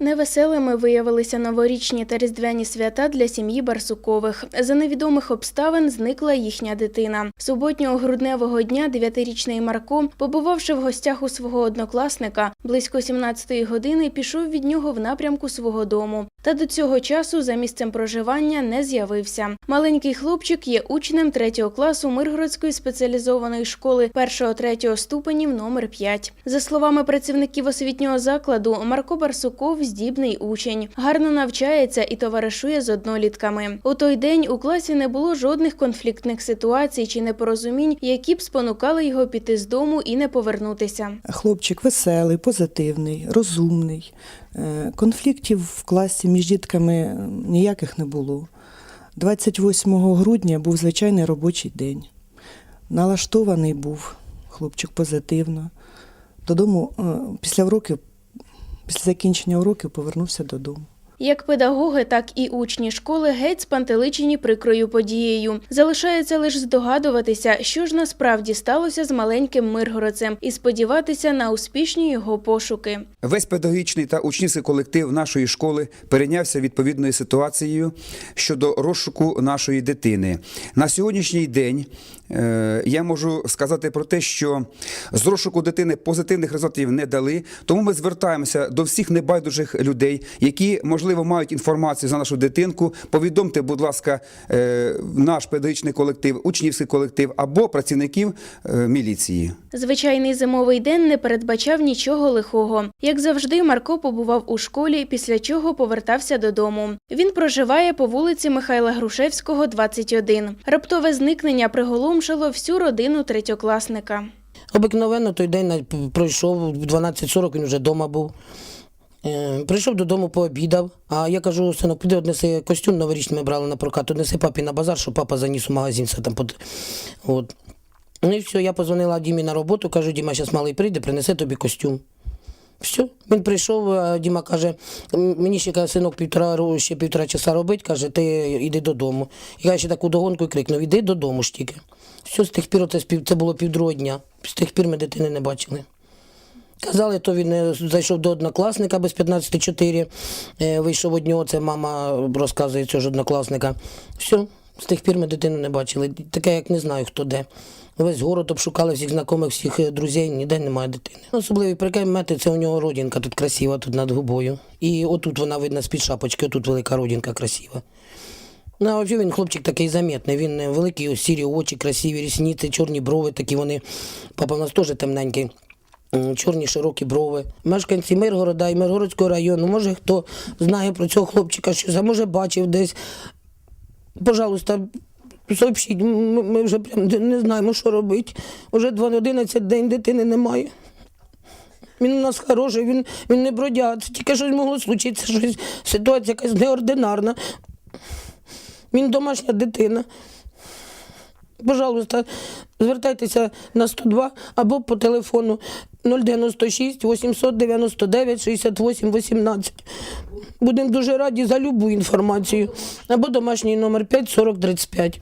Невеселими виявилися новорічні та різдвяні свята для сім'ї Барсукових. За невідомих обставин зникла їхня дитина. Суботнього грудневого дня дев'ятирічний Марко, побувавши в гостях у свого однокласника, близько 17-ї години пішов від нього в напрямку свого дому. Та до цього часу за місцем проживання не з'явився. Маленький хлопчик є учнем 3 класу Миргородської спеціалізованої школи 1-3 ступенів номер 5. За словами працівників освітнього закладу, Марко Барсуков здібний учень, гарно навчається і товаришує з однолітками. У той день у класі не було жодних конфліктних ситуацій чи непорозумінь, які б спонукали його піти з дому і не повернутися. Хлопчик веселий, позитивний, розумний. Е, Конфліктів в класі між дітками ніяких не було. 28 грудня був звичайний робочий день. Налаштований був хлопчик позитивно. Додому е, після уроків, після закінчення уроків повернувся додому. Як педагоги, так і учні школи геть спантеличені прикрою подією. Залишається лише здогадуватися, що ж насправді сталося з маленьким Миргородцем, і сподіватися на успішні його пошуки. Весь педагогічний та учнівський колектив нашої школи перейнявся відповідною ситуацією щодо розшуку нашої дитини. На сьогоднішній день я можу сказати про те, що з розшуку дитини позитивних результатів не дали. Тому ми звертаємося до всіх небайдужих людей, які можливо мають інформацію за нашу дитинку. Повідомте, будь ласка, е, наш педагогічний колектив, учнівський колектив або працівників е, міліції. Звичайний зимовий день не передбачав нічого лихого. Як завжди, Марко побував у школі, після чого повертався додому. Він проживає по вулиці Михайла Грушевського, 21. Раптове зникнення приголомшило всю родину третьокласника. Обикновенно той день пройшов, в 12.40 він вже вдома був. Е, Прийшов додому, пообідав, а я кажу, синок, піди однеси костюм новорічний ми брали на прокат, однеси папі на базар, щоб папа заніс у магазин. Все там под... От. Ну і все, я позвонила Дімі на роботу, кажу, Діма, зараз малий прийде, принесе тобі костюм. Все, він прийшов, а Діма каже, мені ще каже, синок півтора, ще півтора часа робить, каже, ти йди додому. Я ще таку догонку і крикнув, іди додому ж тільки. Все, з тих пір, це, це було півдругого дня. З тих пір ми дитини не бачили. Казали, то він е, зайшов до однокласника без 15-4, е, вийшов од нього, це мама розказує цього ж однокласника. Все, з тих пір ми дитину не бачили. Таке, як не знаю, хто де. Весь город обшукали всіх знайомих, всіх е, друзів, ніде немає дитини. Особливий прикмети, це у нього родинка тут красива, тут над губою. І отут вона видно з-під шапочки, отут велика родинка красива. Ну, а взагалі він хлопчик такий замітний. Він е, великі сірі очі, красиві рісниці, чорні брови такі вони. Папа в нас теж темненький. Чорні широкі брови. Мешканці Миргорода і Миргородського району. Може, хто знає про цього хлопчика, а може бачив десь. Пожалуйста, сообщіть, ми вже прям не- знаємо, що робити. Уже 11 день дитини немає. Він у нас хороший, він, він не бродяг. Це тільки щось могло случитися, щось, ситуація якась неординарна. Він домашня дитина. Пожалуйста, звертайтеся на 102 або по телефону 096 899 68 18. Будемо дуже раді за любу інформацію. Або домашній номер 5 40 35.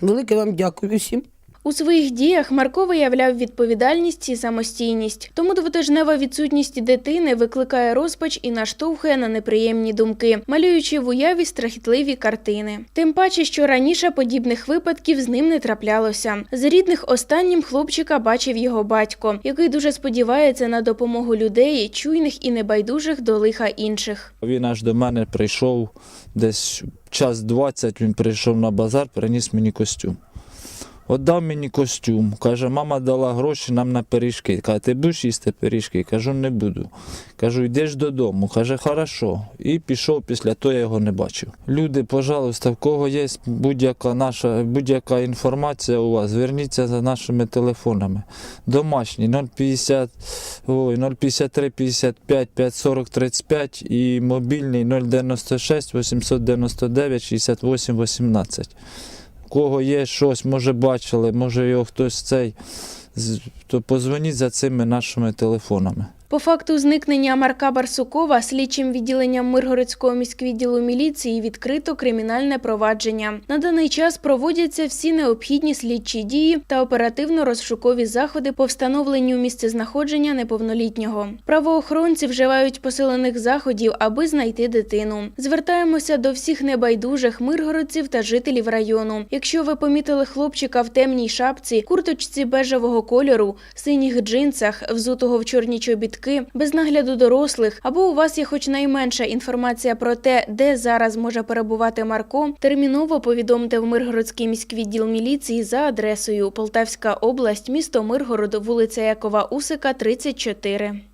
Велике вам дякую всім. У своїх діях Марко виявляв відповідальність і самостійність. Тому двотижнева відсутність дитини викликає розпач і наштовхує на неприємні думки, малюючи в уяві страхітливі картини. Тим паче, що раніше подібних випадків з ним не траплялося. З рідних останнім хлопчика бачив його батько, який дуже сподівається на допомогу людей, чуйних і небайдужих до лиха інших. Він аж до мене прийшов десь час 20, він прийшов на базар, приніс мені костюм. Отдав мені костюм. Каже, мама дала гроші нам на пиріжки. Каже, ти будеш їсти пиріжки? Кажу, не буду. Кажу, йдеш додому. Каже, хорошо. І пішов після того, я його не бачив. Люди, пожалуйста, в кого є будь-яка наша будь-яка інформація у вас, зверніться за нашими телефонами. Домашні 050, ой, 053 55 540 35 і мобільний 096 899 68 18. Кого є щось, може бачили, може його хтось цей, то позвоніть за цими нашими телефонами. По факту зникнення Марка Барсукова слідчим відділенням Миргородського міськвідділу міліції відкрито кримінальне провадження. На даний час проводяться всі необхідні слідчі дії та оперативно-розшукові заходи по встановленню місцезнаходження неповнолітнього. Правоохоронці вживають посилених заходів, аби знайти дитину. Звертаємося до всіх небайдужих миргородців та жителів району. Якщо ви помітили хлопчика в темній шапці, курточці бежевого кольору, синіх джинсах, взутого в чорні чобітки, без нагляду дорослих, або у вас є хоч найменша інформація про те, де зараз може перебувати Марко, терміново повідомте в Миргородський міськвідділ міліції за адресою Полтавська область, місто Миргород, вулиця Якова Усика, 34.